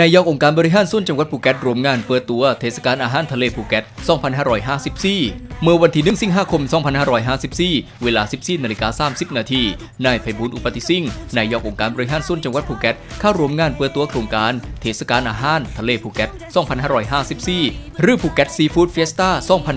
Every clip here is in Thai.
นายกองค์การบริหารส่วนจังหวัดภูเก็ตรวมงานเปิดตัวเทศกาลอาหารทะเลภูเก็ต 2554 เมื่อวันที่ 1 สิงหาคม 2554 เวลา 14นาฬิกา30 นาทีนายไพบุญอุปติสิ่งนายกองค์การบริหารส่วนจังหวัดภูเก็ตเข้าร่วมงานเปิดตัวโครงการ เทศกาลอาหารทะเลภูเก็ต 2554 หรือภูเก็ตซีฟู้ดเฟสต้า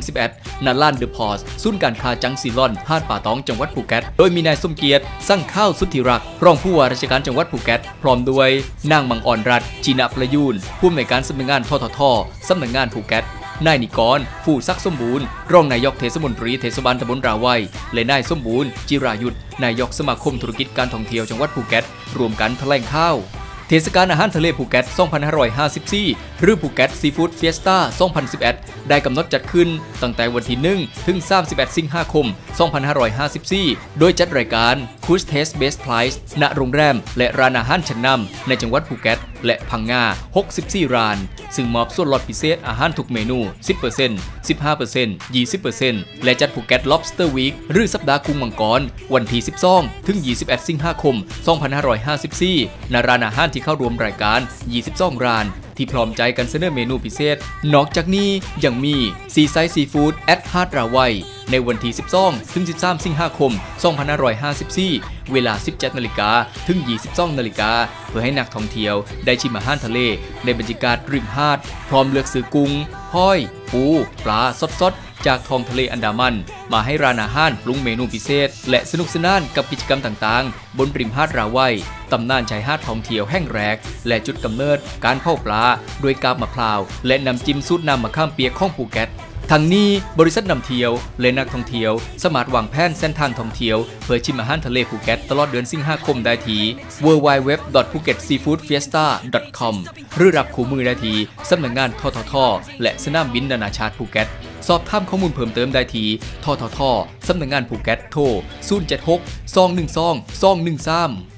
2011ณลานเดอะพอร์สศูนย์การค้าจังซีลอนหาดป่าตองจังหวัดภูเก็ต โดยมีนายสมเกียรติสั่งข้าวสุทธิรักษ์รองผู้ว่าราชการจังหวัดภูเก็ต พร้อมด้วยนางมังอ่อนรัตน์จีนาประยูนผู้อำนวยการสำนักงานทททสำนักงานภูเก็ต นายนิกรฟูซักสมบูรณ์รองนายกเทศมนตรีเทศบาลตำบลราวัยและนายสมบูรณ์ จิรายุทธนายกสมาคมธุรกิจการท่องเที่ยวจังหวัดภูเก็ตรวมกันแถลงข่าวเทศกาลอาหารทะเลภูเก็ต 2554 หรือภูเก็ตซีฟู้ดเฟียสต้า 2011 ได้กำหนดจัดขึ้นตั้งแต่วันที่ 1 ถึง 31 สิงหาคม 2554 โดยจัดรายการ Cruise Test Best Price ณโรงแรม และร้านอาหารชั้นนำในจังหวัดภูเก็ต และพังงา 64 ร้าน ซึ่งมอบส่วนลดพิเศษอาหารทุกเมนู 10% 15% 20%และจัดภูเก็ต Lobster Week หรือสัปดาห์กุ้งมังกร วันที่ 12 ถึง 21 สิงหาคม 2554ณร้านอาหารที่เข้าร่วมรายการ 22 ร้าน ที่พร้อมใจกันเสนอเมนูพิเศษ นอกจากนี้ยังมีซีไซซีฟู้ดแอดฮาร์ดราวัยในวันที่ 12 ถึง 13 สิงหาคม 2554 เวลา 17 นาฬิกา ถึง 22 นาฬิกา เพื่อให้นักท่องเที่ยวได้ชิมอาหารทะเล ในบรรยากาศริมหาด พร้อมเลือกซื้อกุ้งห้อย ปูปลาสดๆ จากท้องทะเลอันดามัน มาให้ร้านอาหารปรุงเมนูพิเศษ และสนุกสนานกับกิจกรรมต่างๆ บนริมหาดราวัยตำนานชายหาดท่องเที่ยวแห่งแรก และจุดกำเนิดการเผาปลาด้วยกาบมะพร้าว และน้ำจิ้มสูตรน้ำมะข้ามเปียกของภูเก็ต ทั้งนี้บริษัทนำเที่ยวและนักท่องเที่ยว สามารถวางแผนเส้นทางท่องเที่ยว เพื่อชิมอาหารทะเลภูเก็ตตลอดเดือนสิงหาคมได้ที่ www.phuketseafoodfiesta.com หรือรับคู่มือได้ที่สำนักงานททท และสนามบินนานาชาติภูเก็ต สอบถามข้อมูลเพิ่มเติมได้ที่ทททสำนักงานภูเก็ตโทร076 212 213